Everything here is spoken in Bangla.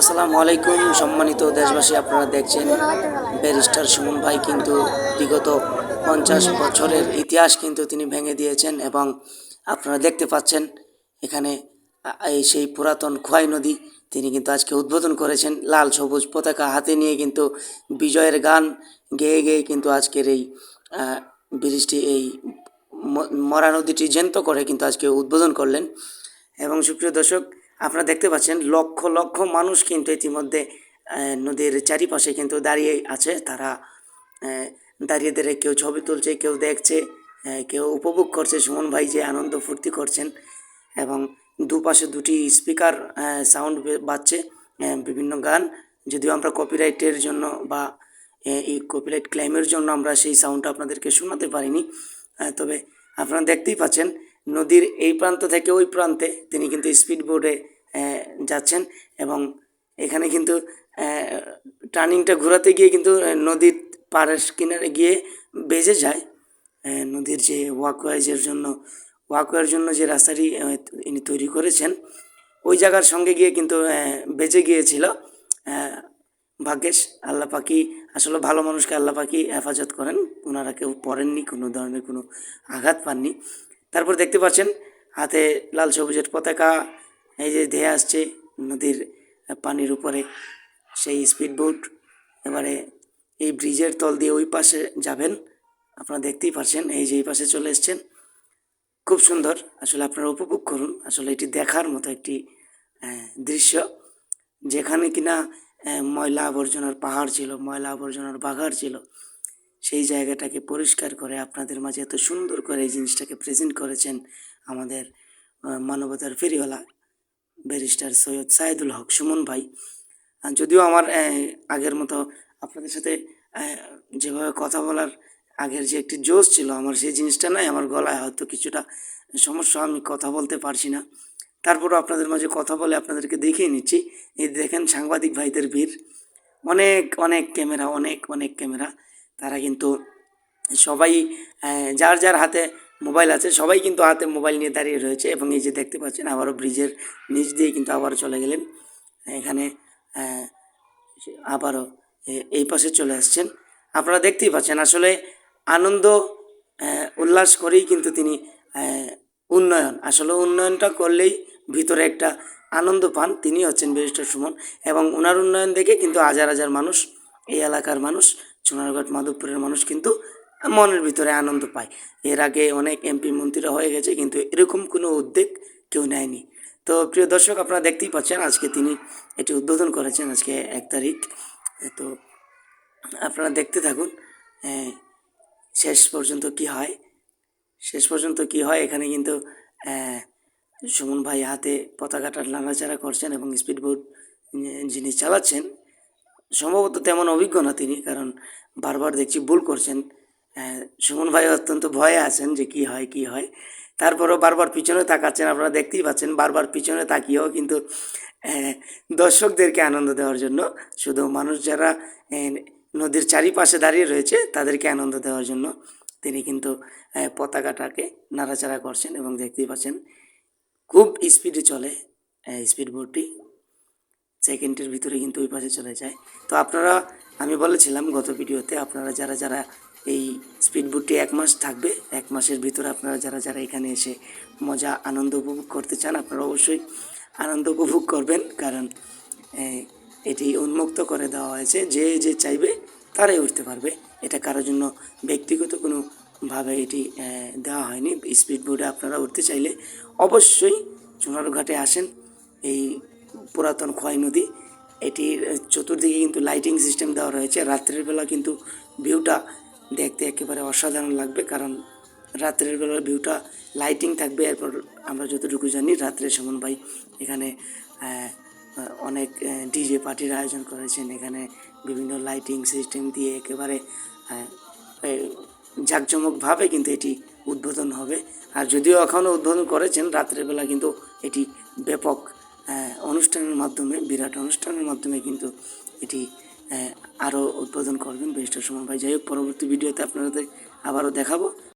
আসসালামু আলাইকুম, সম্মানিত দেশবাসী, আপনারা দেখছেন ব্যারিস্টার সুমন ভাই কিন্তু বিগত পঞ্চাশ বছরের ইতিহাস কিন্তু তিনি ভেঙে দিয়েছেন এবং আপনারা দেখতে পাচ্ছেন এখানে এই সেই পুরাতন খোয়াই নদী তিনি কিন্তু আজকে উদ্বোধন করেছেন। লাল সবুজ পতাকা হাতে নিয়ে কিন্তু বিজয়ের গান গেয়ে গেয়ে কিন্তু আজকের এই ব্রিজটি, এই মরা নদীটি জ্যান্ত করে কিন্তু আজকে উদ্বোধন করলেন। এবং সুপ্রিয় দর্শক আপনারা দেখতে পাচ্ছেন লক্ষ লক্ষ মানুষ কিন্তু ইতিমধ্যে নদীর চারিপাশে কিন্তু দাঁড়িয়ে আছে। তারা দাঁড়িয়ে দাঁড়িয়ে কেউ ছবি তুলছে, কেউ দেখছে কেউ উপভোগ করছে। সুমন ভাই যে আনন্দ ফুর্তি করছেন এবং দুপাশে দুটি স্পিকার সাউন্ড বাজছে বিভিন্ন গান। যদিও আমরা কপিরাইটের জন্য বা এই কপিরাইট ক্লেমের জন্য আমরা সেই সাউন্ডটা আপনাদেরকে শোনাতে পারিনি তবে আপনারা দেখতেই পাচ্ছেন নদীর এই প্রান্ত থেকে ওই প্রান্তে তিনি কিন্তু স্পিড বোর্ডে যাচ্ছেন এবং এখানে কিন্তু টার্নিংটা ঘোরাতে গিয়ে কিন্তু নদীর পাড়ের কিনারে গিয়ে বেজে যায়। নদীর যে ওয়াকওয়েজের জন্য, ওয়াকওয়ের জন্য যে রাস্তাটি ইনি তৈরি করেছেন, ওই জায়গার সঙ্গে গিয়ে কিন্তু বেজে গিয়েছিল। ভাগ্যেশ, আল্লাহ পাকি, আসলে ভালো মানুষকে আল্লাহ পাকি হেফাজত করেন। ওনারা কেউ পড়েননি, কোনো ধরনের কোনো আঘাত পাননি। তারপর দেখতে পাচ্ছেন, হাতে লাল সবুজের পতাকা, এই যে ধেয়ে আসছে নদীর পানির উপরে, সেই স্পিড বোট এবারে এই ব্রিজের তল দিয়ে ওই পাশে যাবেন, আপনারা দেখতেই পাচ্ছেন, এই যে এই পাশে চলে এসছেন। খুব সুন্দর, আসলে আপনারা উপভোগ করুন, আসলে এটি দেখার মতো একটি দৃশ্য, যেখানে কিনা ময়লা আবর্জনার পাহাড় ছিল, ময়লা আবর্জনার বাগার ছিল সেই জায়গাটাকে পরিষ্কার করে আপনাদের মাঝে এত সুন্দর করে এই জিনিসটাকে প্রেজেন্ট করেছেন আমাদের মানবতার ফেরিওয়ালা ব্যারিস্টার সৈয়দ সাইদুল হক সুমন ভাই। যদিও আমার আগের মতো আপনাদের সাথে যেভাবে কথা বলার আগের যে একটি জোশ ছিল, আমার সেই জিনিসটা নাই আমার গলায় হয়তো কিছুটা সমস্যা, আমি কথা বলতে পারছি না। তারপরও আপনাদের মাঝে কথা বলে আপনাদেরকে দেখিয়ে নিচ্ছি। এই দেখেন সাংবাদিক ভাইদের ভিড়। অনেক অনেক ক্যামেরা, অনেক অনেক ক্যামেরা। তারা কিন্তু সবাই যার যার হাতে মোবাইল আছে, সবাই কিন্তু হাতে মোবাইল নিয়ে দাঁড়িয়ে রয়েছে এবং এই যে দেখতে পাচ্ছেন আবারও ব্রিজের নিচ দিয়ে কিন্তু আবারও চলে গেলেন। এখানে আবারও এই পাশে চলে আসছেন। আপনারা দেখতেই পাচ্ছেন আসলে আনন্দ উল্লাস করেই কিন্তু তিনি উন্নয়ন, আসলে উন্নয়নটা করলেই ভিতরে একটা আনন্দ পান। তিনি হচ্ছেন ব্যারিস্টার সুমন এবং ওনার উন্নয়ন দেখে কিন্তু হাজার হাজার মানুষ, এই এলাকার মানুষ সোনারঘাট মাধবপুরের মানুষ কিন্তু মনের ভিতরে আনন্দ পায়। এর আগে অনেক এমপি মন্ত্রীরা হয়ে গেছে, কিন্তু এরকম কোনো উদ্যোগ কেউ নেয়নি। তো প্রিয় দর্শক, আপনারা দেখতেই পাচ্ছেন, আজকে তিনি এটি উদ্বোধন করেছেন, আজকে এক তারিখ। তো আপনারা দেখতে থাকুন শেষ পর্যন্ত কি হয়। শেষ পর্যন্ত কি হয়, এখানে কিন্তু সুমন ভাই হাতে পতাকাটা নাড়াচাড়া করছেন এবং স্পিড বোট যিনি চালাচ্ছেন সম্ভবত তেমন অভিজ্ঞ না তিনি, কারণ বারবার দেখছি ভুল করছেন। সুমন ভাই অত্যন্ত ভয়ে আছেন যে কি হয় কি হয়। তারপরেও বারবার পিছনে তাকাচ্ছেন, আপনারা দেখতেই পাচ্ছেন, বারবার পিছনে তাকিয়েও কিন্তু দর্শকদেরকে আনন্দ দেওয়ার জন্য, শুধু মানুষ যারা নদীর চারিপাশে দাঁড়িয়ে রয়েছে, তাদেরকে আনন্দ দেওয়ার জন্য তিনি কিন্তু পতাকাটাকে নাড়াচাড়া করছেন এবং দেখতেই পাচ্ছেন, খুব স্পিডে চলে স্পিড বোটটি সেকেন্ডের ভিতরে কিন্তু ওই পাশে চলে যায়। তো আপনারা, আমি বলেছিলাম গত ভিডিওতে, আপনারা যারা যারা এই স্পিড বোটটি এক মাস থাকবে, এক মাসের ভিতরে আপনারা যারা যারা এখানে এসে মজা, আনন্দ উপভোগ করতে চান, আপনারা অবশ্যই আনন্দ উপভোগ করবেন। কারণ এটি উন্মুক্ত করে দেওয়া হয়েছে। যে যে চাইবে, তারাই উঠতে পারবে। এটা কারোর জন্য ব্যক্তিগত কোনো ভাবে এটি দেওয়া হয়নি। স্পিড বোটে আপনারা উঠতে চাইলে অবশ্যই চুনারঘাটে আসেন। এই পুরাতন খোয়াই নদী। এটির চতুর্দিকে কিন্তু লাইটিং সিস্টেম দেওয়া রয়েছে। রাত্রের বেলা কিন্তু ভিউটা দেখতে একেবারে অসাধারণ লাগবে, কারণ রাত্রের বেলার ভিউটা লাইটিং থাকবে। এরপর আমরা যতটুকু জানি, রাত্রে সুমন ভাই এখানে অনেক ডিজে পার্টির আয়োজন করেছেন। এখানে বিভিন্ন লাইটিং সিস্টেম দিয়ে একেবারে জাঁকজমকভাবে কিন্তু এটি উদ্বোধন হবে। আর যদিও এখনও উদ্বোধন করেছেন, রাত্রের বেলা কিন্তু এটি ব্যাপক অনুষ্ঠানের মাধ্যমে, বিরাট অনুষ্ঠানের মাধ্যমে কিন্তু এটি আরও উদ্বোধন করবেন বেরিস্টার সুমন ভাই, যাই হোক, পরবর্তী ভিডিওতে আপনাদের আবারও দেখাবো।